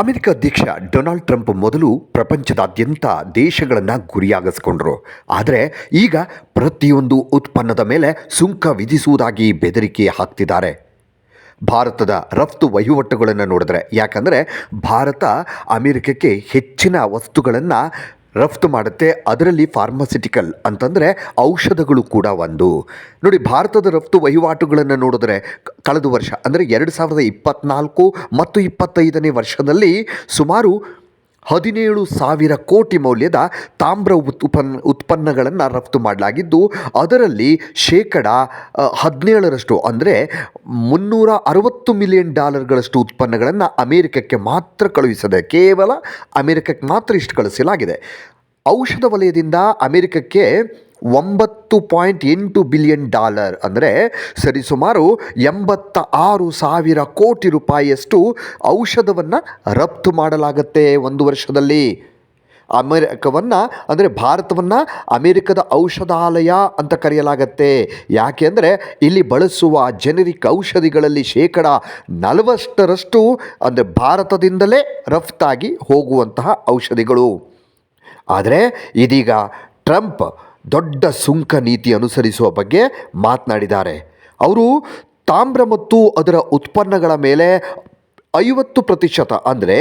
America ಅಧ್ಯಕ್ಷ Donald Trump ಮೊದಲು ಪ್ರಪಂಚದಾದ್ಯಂತ ದೇಶಗಳನ್ನು ಗುರಿಯಾಗಿಸಿಕೊಂಡರು. ಆದರೆ ಈಗ ಪ್ರತಿಯೊಂದು ಉತ್ಪನ್ನದ ಮೇಲೆ ಸುಂಕ ವಿಧಿಸುವುದಾಗಿ ಬೆದರಿಕೆ ಹಾಕ್ತಿದ್ದಾರೆ. ಭಾರತದ ರಫ್ತು ವಹಿವಾಟುಗಳನ್ನು ನೋಡಿದ್ರೆ, ಯಾಕಂದರೆ ಭಾರತ ಅಮೆರಿಕಕ್ಕೆ ಹೆಚ್ಚಿನ ವಸ್ತುಗಳನ್ನು ರಫ್ತು ಮಾಡುತ್ತೆ. ಅದರಲ್ಲಿ ಫಾರ್ಮಸಿಟಿಕಲ್ ಅಂತಂದರೆ ಔಷಧಗಳು ಕೂಡ ಒಂದು. ನೋಡಿ, ಭಾರತದ ರಫ್ತು ವಹಿವಾಟುಗಳನ್ನು ನೋಡಿದ್ರೆ ಕಳೆದ ವರ್ಷ, ಅಂದರೆ ಎರಡು ಸಾವಿರದ ಇಪ್ಪತ್ತ್ನಾಲ್ಕು ಮತ್ತು ಇಪ್ಪತ್ತೈದನೇ ವರ್ಷದಲ್ಲಿ ಸುಮಾರು ಹದಿನೇಳು ಸಾವಿರ ಕೋಟಿ ಮೌಲ್ಯದ ತಾಮ್ರ ಉತ್ಪನ್ನ, ಉತ್ಪನ್ನಗಳನ್ನು ರಫ್ತು ಮಾಡಲಾಗಿದ್ದು, ಅದರಲ್ಲಿ ಶೇಕಡ ಹದಿನೇಳರಷ್ಟು ಅಂದರೆ ಮುನ್ನೂರ ಅರವತ್ತು ಮಿಲಿಯನ್ ಡಾಲರ್ಗಳಷ್ಟು ಉತ್ಪನ್ನಗಳನ್ನು ಅಮೇರಿಕಕ್ಕೆ ಮಾತ್ರ ಕಳುಹಿಸದೆ ಕೇವಲ ಅಮೇರಿಕಕ್ಕೆ ಮಾತ್ರ ಇಷ್ಟು ಕಳಿಸಲಾಗಿದೆ. ಔಷಧ ವಲಯದಿಂದ ಅಮೆರಿಕಕ್ಕೆ ಒಂಬತ್ತು ಪಾಯಿಂಟ್ ಎಂಟು ಬಿಲಿಯನ್ ಡಾಲರ್ ಅಂದರೆ ಸರಿಸುಮಾರು ಎಂಬತ್ತ ಆರು ಸಾವಿರ ಕೋಟಿ ರೂಪಾಯಿಯಷ್ಟು ಔಷಧವನ್ನು ರಫ್ತು ಮಾಡಲಾಗತ್ತೆ ಒಂದು ವರ್ಷದಲ್ಲಿ. ಅಮೆರಿಕವನ್ನು ಅಂದರೆ ಭಾರತವನ್ನು ಅಮೆರಿಕದ ಔಷಧಾಲಯ ಅಂತ ಕರೆಯಲಾಗತ್ತೆ. ಯಾಕೆ ಅಂದರೆ ಇಲ್ಲಿ ಬಳಸುವ ಜೆನೆರಿಕ್ ಔಷಧಿಗಳಲ್ಲಿ ಶೇಕಡ ನಲವತ್ತರಷ್ಟು ಅಂದರೆ ಭಾರತದಿಂದಲೇ ರಫ್ತಾಗಿ ಹೋಗುವಂತಹ ಔಷಧಿಗಳು. ಆದರೆ ಇದೀಗ ಟ್ರಂಪ್ ದೊಡ್ಡ ಸುಂಕ ನೀತಿ ಅನುಸರಿಸುವ ಬಗ್ಗೆ ಮಾತನಾಡಿದ್ದಾರೆ. ಅವರು ತಾಮ್ರ ಮತ್ತು ಅದರ ಉತ್ಪನ್ನಗಳ ಮೇಲೆ ಐವತ್ತು ಪ್ರತಿಶತ ಅಂದರೆ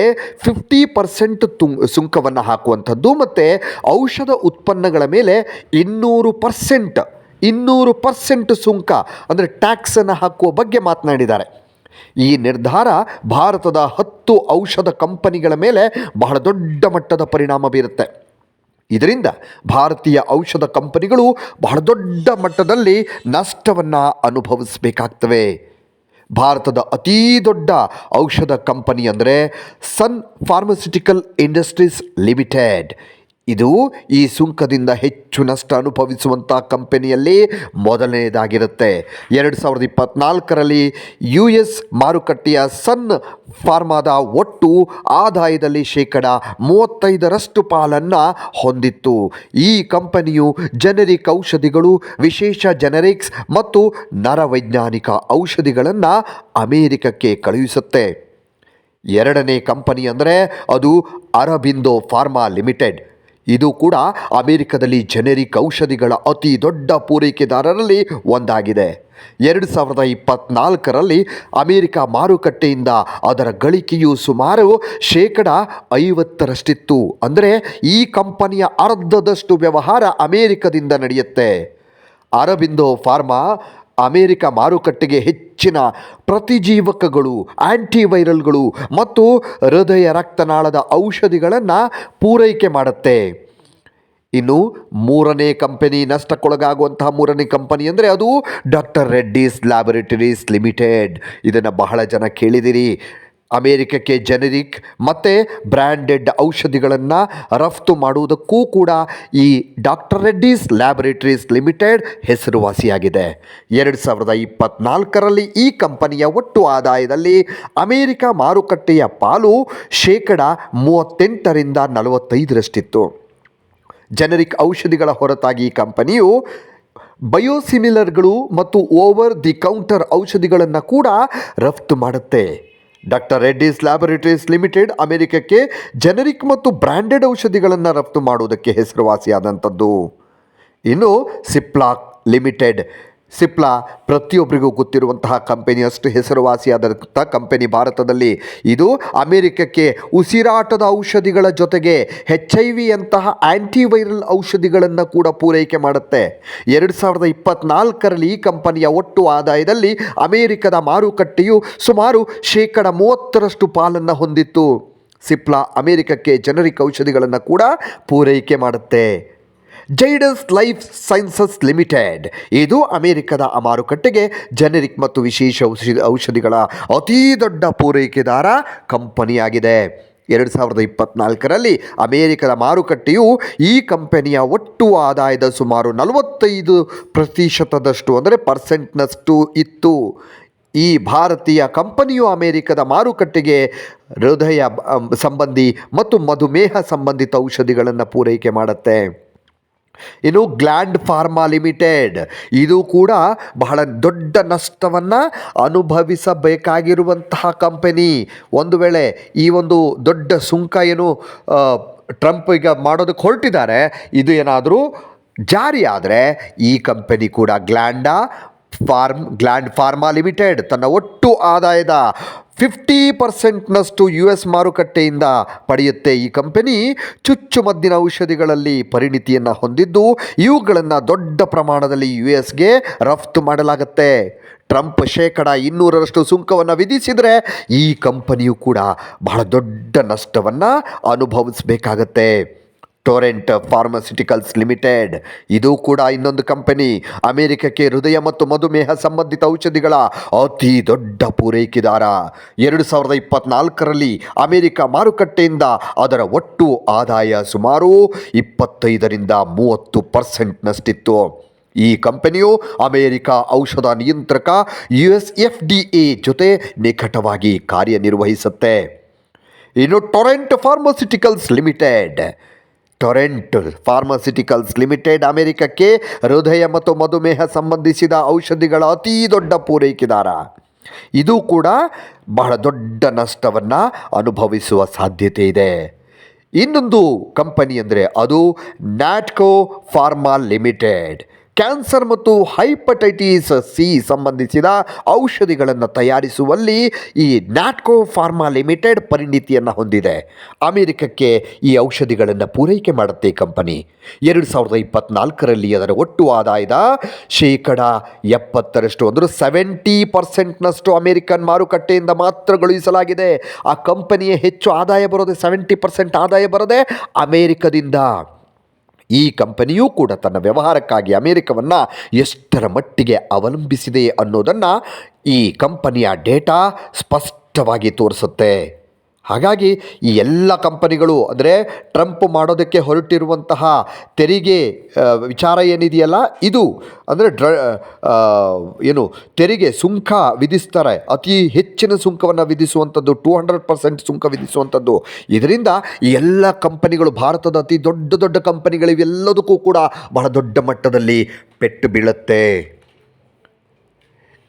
ಫಿಫ್ಟಿ ಪರ್ಸೆಂಟ್ ತುಂ, ಸುಂಕವನ್ನು ಹಾಕುವಂಥದ್ದು ಮತ್ತು ಔಷಧ ಉತ್ಪನ್ನಗಳ ಮೇಲೆ ಇನ್ನೂರು ಪರ್ಸೆಂಟ್ ಇನ್ನೂರು ಪರ್ಸೆಂಟ್ ಸುಂಕ ಅಂದರೆ ಟ್ಯಾಕ್ಸನ್ನು ಹಾಕುವ ಬಗ್ಗೆ ಮಾತನಾಡಿದ್ದಾರೆ. ಈ ನಿರ್ಧಾರ ಭಾರತದ ಹತ್ತು ಔಷಧ ಕಂಪನಿಗಳ ಮೇಲೆ ಬಹಳ ದೊಡ್ಡ ಮಟ್ಟದ ಪರಿಣಾಮ ಬೀರುತ್ತೆ. ಇದರಿಂದ ಭಾರತೀಯ ಔಷಧ ಕಂಪನಿಗಳು ಬಹಳ ದೊಡ್ಡ ಮಟ್ಟದಲ್ಲಿ ನಷ್ಟವನ್ನು ಅನುಭವಿಸಬೇಕಾಗ್ತವೆ. ಭಾರತದ ಅತೀ ದೊಡ್ಡ ಔಷಧ ಕಂಪನಿ ಅಂದರೆ ಸನ್ ಫಾರ್ಮಸ್ಯೂಟಿಕಲ್ ಇಂಡಸ್ಟ್ರೀಸ್ ಲಿಮಿಟೆಡ್. ಇದು ಈ ಸುಂಕದಿಂದ ಹೆಚ್ಚು ನಷ್ಟ ಅನುಭವಿಸುವಂಥ ಕಂಪನಿಯಲ್ಲಿ ಮೊದಲನೇದಾಗಿರುತ್ತೆ ಎರಡು ಸಾವಿರದ ಇಪ್ಪತ್ನಾಲ್ಕರಲ್ಲಿ ಯು ಎಸ್ ಮಾರುಕಟ್ಟೆಯ ಸನ್ ಫಾರ್ಮಾದ ಒಟ್ಟು ಆದಾಯದಲ್ಲಿ ಶೇಕಡ ಮೂವತ್ತೈದರಷ್ಟು ಪಾಲನ್ನು ಹೊಂದಿತ್ತು. ಈ ಕಂಪನಿಯು ಜನರಿಕ್ ಔಷಧಿಗಳು, ವಿಶೇಷ ಜನರಿಕ್ಸ್ ಮತ್ತು ನರವೈಜ್ಞಾನಿಕ ಔಷಧಿಗಳನ್ನು ಅಮೇರಿಕಕ್ಕೆ ಕಳುಹಿಸುತ್ತೆ. ಎರಡನೇ ಕಂಪನಿ ಅಂದರೆ ಅದು ಅರಬಿಂದೋ ಫಾರ್ಮಾ ಲಿಮಿಟೆಡ್. ಇದು ಕೂಡ ಅಮೆರಿಕದಲ್ಲಿ ಜೆನೆರಿಕ್ ಔಷಧಿಗಳ ಅತಿ ದೊಡ್ಡ ಪೂರೈಕೆದಾರರಲ್ಲಿ ಒಂದಾಗಿದೆ. ಎರಡು ಸಾವಿರದ ಇಪ್ಪತ್ನಾಲ್ಕರಲ್ಲಿ ಅಮೆರಿಕ ಮಾರುಕಟ್ಟೆಯಿಂದ ಅದರ ಗಳಿಕೆಯು ಸುಮಾರು ಶೇಕಡ ಐವತ್ತರಷ್ಟಿತ್ತು. ಅಂದರೆ ಈ ಕಂಪನಿಯ ಅರ್ಧದಷ್ಟು ವ್ಯವಹಾರ ಅಮೆರಿಕದಿಂದ ನಡೆಯುತ್ತೆ. ಅರಬಿಂದೋ ಫಾರ್ಮಾ ಅಮೇರಿಕ ಮಾರುಕಟ್ಟೆಗೆ ಹೆಚ್ಚಿನ ಪ್ರತಿಜೀವಕಗಳು ಆ್ಯಂಟಿವೈರಲ್ಗಳು ಮತ್ತು ಹೃದಯ ರಕ್ತನಾಳದ ಔಷಧಿಗಳನ್ನು ಪೂರೈಕೆ ಮಾಡುತ್ತೆ. ಇನ್ನು ಮೂರನೇ ಕಂಪನಿ ನಷ್ಟಕ್ಕೊಳಗಾಗುವಂತಹ ಮೂರನೇ ಕಂಪನಿ ಅಂದರೆ ಅದು ಡಾಕ್ಟರ್ ರೆಡ್ಡೀಸ್ ಲ್ಯಾಬೊರೇಟರೀಸ್ ಲಿಮಿಟೆಡ್. ಇದನ್ನು ಬಹಳ ಜನ ಕೇಳಿದಿರಿ. ಅಮೇರಿಕಕ್ಕೆ ಜೆನೆರಿಕ್ ಮತ್ತು ಬ್ರ್ಯಾಂಡೆಡ್ ಔಷಧಿಗಳನ್ನು ರಫ್ತು ಮಾಡುವುದಕ್ಕೂ ಕೂಡ ಈ ಡಾಕ್ಟರ್ ರೆಡ್ಡೀಸ್ ಲ್ಯಾಬೊರೇಟರೀಸ್ ಲಿಮಿಟೆಡ್ ಹೆಸರುವಾಸಿಯಾಗಿದೆ. ಎರಡು ಸಾವಿರದ ಇಪ್ಪತ್ನಾಲ್ಕರಲ್ಲಿ ಈ ಕಂಪನಿಯ ಒಟ್ಟು ಆದಾಯದಲ್ಲಿ ಅಮೇರಿಕ ಮಾರುಕಟ್ಟೆಯ ಪಾಲು ಶೇಕಡ ಮೂವತ್ತೆಂಟರಿಂದ ನಲವತ್ತೈದರಷ್ಟಿತ್ತು. ಜೆನೆರಿಕ್ ಔಷಧಿಗಳ ಹೊರತಾಗಿ ಈ ಕಂಪನಿಯು ಬಯೋಸಿಮಿಲರ್ಗಳು ಮತ್ತು ಓವರ್ ದಿ ಕೌಂಟರ್ ಔಷಧಿಗಳನ್ನು ಕೂಡ ರಫ್ತು ಮಾಡುತ್ತೆ. ಡಾಕ್ಟರ್ ರೆಡ್ಡಿಸ್ ಲ್ಯಾಬೊರೇಟರೀಸ್ ಲಿಮಿಟೆಡ್ ಅಮೆರಿಕಕ್ಕೆ ಜೆನರಿಕ್ ಮತ್ತು ಬ್ರ್ಯಾಂಡೆಡ್ ಔಷಧಿಗಳನ್ನು ರಫ್ತು ಮಾಡುವುದಕ್ಕೆ ಹೆಸರುವಾಸಿಯಾದಂಥದ್ದು. ಇನ್ನು ಸಿಪ್ಲಾಕ್ ಲಿಮಿಟೆಡ್ ಸಿಪ್ಲಾ ಪ್ರತಿಯೊಬ್ಬರಿಗೂ ಗೊತ್ತಿರುವಂತಹ ಕಂಪನಿ ಅಷ್ಟು ಹೆಸರುವಾಸಿಯಾದಂಥ ಕಂಪನಿ ಭಾರತದಲ್ಲಿ. ಇದು ಅಮೆರಿಕಕ್ಕೆ ಉಸಿರಾಟದ ಔಷಧಿಗಳ ಜೊತೆಗೆ ಹೆಚ್ ಐ ವಿಯಂತಹ ಆ್ಯಂಟಿವೈರಲ್ ಔಷಧಿಗಳನ್ನು ಕೂಡ ಪೂರೈಕೆ ಮಾಡುತ್ತೆ. ಎರಡು ಸಾವಿರದ ಇಪ್ಪತ್ನಾಲ್ಕರಲ್ಲಿ ಈ ಕಂಪನಿಯ ಒಟ್ಟು ಆದಾಯದಲ್ಲಿ ಅಮೆರಿಕದ ಮಾರುಕಟ್ಟೆಯು ಸುಮಾರು ಶೇಕಡ ಮೂವತ್ತರಷ್ಟು ಪಾಲನ್ನು ಹೊಂದಿತ್ತು. ಸಿಪ್ಲಾ ಅಮೆರಿಕಕ್ಕೆ ಜನರಿಕ್ ಔಷಧಿಗಳನ್ನು ಕೂಡ ಪೂರೈಕೆ ಮಾಡುತ್ತೆ. ಜೈಡಸ್ ಲೈಫ್ ಸೈನ್ಸಸ್ ಲಿಮಿಟೆಡ್ ಇದು ಅಮೆರಿಕದ ಮಾರುಕಟ್ಟೆಗೆ ಜೆನೆರಿಕ್ ಮತ್ತು ವಿಶೇಷ ಔಷಧಿ ಔಷಧಿಗಳ ಅತೀ ದೊಡ್ಡ ಪೂರೈಕೆದಾರ ಕಂಪನಿಯಾಗಿದೆ. ಎರಡು ಸಾವಿರದ ಇಪ್ಪತ್ನಾಲ್ಕರಲ್ಲಿ ಅಮೆರಿಕದ ಮಾರುಕಟ್ಟೆಯು ಈ ಕಂಪನಿಯ ಒಟ್ಟು ಆದಾಯದ ಸುಮಾರು ನಲವತ್ತೈದು ಪ್ರತಿಶತದಷ್ಟು ಅಂದರೆ ಪರ್ಸೆಂಟ್ನಷ್ಟು ಇತ್ತು. ಈ ಭಾರತೀಯ ಕಂಪನಿಯು ಅಮೆರಿಕದ ಮಾರುಕಟ್ಟೆಗೆ ಹೃದಯ ಸಂಬಂಧಿ ಮತ್ತು ಮಧುಮೇಹ ಸಂಬಂಧಿತ ಔಷಧಿಗಳನ್ನು ಪೂರೈಕೆ ಮಾಡುತ್ತೆ. ಇನ್ನು ಗ್ಲ್ಯಾಂಡ್ ಫಾರ್ಮಾ ಲಿಮಿಟೆಡ್. ಇದು ಕೂಡ ಬಹಳ ದೊಡ್ಡ ನಷ್ಟವನ್ನು ಅನುಭವಿಸಬೇಕಾಗಿರುವಂತಹ ಕಂಪನಿ. ಒಂದು ವೇಳೆ ಈ ಒಂದು ದೊಡ್ಡ ಸುಂಕ ಏನು ಟ್ರಂಪ್ ಈಗ ಮಾಡೋದಕ್ಕೆ ಹೊರಟಿದ್ದಾರೆ, ಇದು ಏನಾದರೂ ಜಾರಿ ಆದರೆ ಈ ಕಂಪನಿ ಕೂಡ ಗ್ಲ್ಯಾಂಡಾ ಫಾರ್ಮ್, ಗ್ಲ್ಯಾಂಡ್ ಫಾರ್ಮಾ ಲಿಮಿಟೆಡ್ ತನ್ನ ಒಟ್ಟು ಆದಾಯದ ಫಿಫ್ಟಿ ಪರ್ಸೆಂಟ್ನಷ್ಟು ಯು ಎಸ್ ಮಾರುಕಟ್ಟೆಯಿಂದ ಪಡೆಯುತ್ತೆ. ಈ ಕಂಪನಿ ಚುಚ್ಚುಮದ್ದಿನ ಔಷಧಿಗಳಲ್ಲಿ ಪರಿಣಿತಿಯನ್ನು ಹೊಂದಿದ್ದು, ಇವುಗಳನ್ನು ದೊಡ್ಡ ಪ್ರಮಾಣದಲ್ಲಿ ಯು ಎಸ್ಗೆ ರಫ್ತು ಮಾಡಲಾಗುತ್ತೆ. ಟ್ರಂಪ್ ಶೇಕಡ ಇನ್ನೂರರಷ್ಟು ಸುಂಕವನ್ನು ವಿಧಿಸಿದರೆ ಈ ಕಂಪನಿಯು ಕೂಡ ಬಹಳ ದೊಡ್ಡ ನಷ್ಟವನ್ನು ಅನುಭವಿಸಬೇಕಾಗತ್ತೆ. ಟೊರೆಂಟ್ ಫಾರ್ಮಸ್ಯೂಟಿಕಲ್ಸ್ ಲಿಮಿಟೆಡ್ ಇದು ಕೂಡ ಇನ್ನೊಂದು ಕಂಪನಿ. ಅಮೆರಿಕಕ್ಕೆ ಹೃದಯ ಮತ್ತು ಮಧುಮೇಹ ಸಂಬಂಧಿತ ಔಷಧಿಗಳ ಅತಿ ದೊಡ್ಡ ಪೂರೈಕೆದಾರ. ಎರಡು ಸಾವಿರದ ಇಪ್ಪತ್ನಾಲ್ಕರಲ್ಲಿ ಅಮೆರಿಕ ಮಾರುಕಟ್ಟೆಯಿಂದ ಅದರ ಒಟ್ಟು ಆದಾಯ ಸುಮಾರು ಇಪ್ಪತ್ತೈದರಿಂದ ಮೂವತ್ತು ಪರ್ಸೆಂಟ್ನಷ್ಟಿತ್ತು. ಈ ಕಂಪನಿಯು ಅಮೆರಿಕ ಔಷಧ ನಿಯಂತ್ರಕ, U S F D A ಜೊತೆ ನಿಕಟವಾಗಿ ಕಾರ್ಯನಿರ್ವಹಿಸುತ್ತೆ. ಇನ್ನು Torrent pharmaceuticals limited Torrent pharmaceuticals limited ಅಮೆರಿಕಕ್ಕೆ ಹೃದಯ ಮತ್ತು ಮಧುಮೇಹ ಸಂಬಂಧಿಸಿದ ಔಷಧಿಗಳ ಅತೀ ದೊಡ್ಡ ಪೂರೈಕೆದಾರ. ಇದು ಕೂಡ ಬಹಳ ದೊಡ್ಡ ನಷ್ಟವನ್ನು ಅನುಭವಿಸುವ ಸಾಧ್ಯತೆ ಇದೆ. ಇನ್ನೊಂದು ಕಂಪನಿ ಅಂದರೆ ಅದು ನ್ಯಾಟ್ಕೋ ಫಾರ್ಮಾ ಲಿಮಿಟೆಡ್ ಕ್ಯಾನ್ಸರ್ ಮತ್ತು ಹೈಪಟೈಟಿಸ್ ಸಿ ಸಂಬಂಧಿಸಿದ ಔಷಧಿಗಳನ್ನು ತಯಾರಿಸುವಲ್ಲಿ ಈ ನ್ಯಾಟ್ಕೋ ಫಾರ್ಮಾ ಲಿಮಿಟೆಡ್ ಪರಿಣಿತಿಯನ್ನು ಹೊಂದಿದೆ. ಅಮೆರಿಕಕ್ಕೆ ಈ ಔಷಧಿಗಳನ್ನು ಪೂರೈಕೆ ಮಾಡುತ್ತೆ ಕಂಪನಿ. ಎರಡು ಸಾವಿರದ ಇಪ್ಪತ್ನಾಲ್ಕರಲ್ಲಿ ಅದರ ಒಟ್ಟು ಆದಾಯದ ಶೇಕಡ ಎಪ್ಪತ್ತರಷ್ಟು ಅಂದರೆ ಸೆವೆಂಟಿ ಪರ್ಸೆಂಟ್ನಷ್ಟು ಅಮೆರಿಕನ್ ಮಾರುಕಟ್ಟೆಯಿಂದ ಮಾತ್ರ ಗಳಿಸಲಾಗಿದೆ ಆ ಕಂಪನಿಯ ಹೆಚ್ಚು ಆದಾಯ ಬರೋದೆ ಸೆವೆಂಟಿ ಪರ್ಸೆಂಟ್ ಆದಾಯ ಬರೋದೆ ಅಮೇರಿಕದಿಂದ. ಈ ಕಂಪನಿಯೂ ಕೂಡ ತನ್ನ ವ್ಯವಹಾರಕ್ಕಾಗಿ ಅಮೆರಿಕವನ್ನು ಎಷ್ಟರ ಮಟ್ಟಿಗೆ ಅವಲಂಬಿಸಿದೆ ಅನ್ನೋದನ್ನು ಈ ಕಂಪನಿಯ ಡೇಟಾ ಸ್ಪಷ್ಟವಾಗಿ ತೋರಿಸುತ್ತೆ. ಹಾಗಾಗಿ ಈ ಎಲ್ಲ ಕಂಪನಿಗಳು, ಅಂದರೆ ಟ್ರಂಪ್ ಮಾಡೋದಕ್ಕೆ ಹೊರಟಿರುವಂತಹ ತೆರಿಗೆ ವಿಚಾರ ಏನಿದೆಯಲ್ಲ, ಇದು, ಅಂದರೆ ಡ್ರ ಏನು, ತೆರಿಗೆ ಸುಂಕ ವಿಧಿಸ್ತಾರೆ. ಅತಿ ಹೆಚ್ಚಿನ ಸುಂಕವನ್ನು ವಿಧಿಸುವಂಥದ್ದು, ಟೂ ಹಂಡ್ರೆಡ್ ಪರ್ಸೆಂಟ್ ಸುಂಕ ವಿಧಿಸುವಂಥದ್ದು. ಇದರಿಂದ ಈ ಎಲ್ಲ ಕಂಪನಿಗಳು, ಭಾರತದ ಅತಿ ದೊಡ್ಡ ದೊಡ್ಡ ಕಂಪನಿಗಳಿವೆಲ್ಲದಕ್ಕೂ ಕೂಡ ಬಹಳ ದೊಡ್ಡ ಮಟ್ಟದಲ್ಲಿ ಪೆಟ್ಟು ಬೀಳುತ್ತೆ.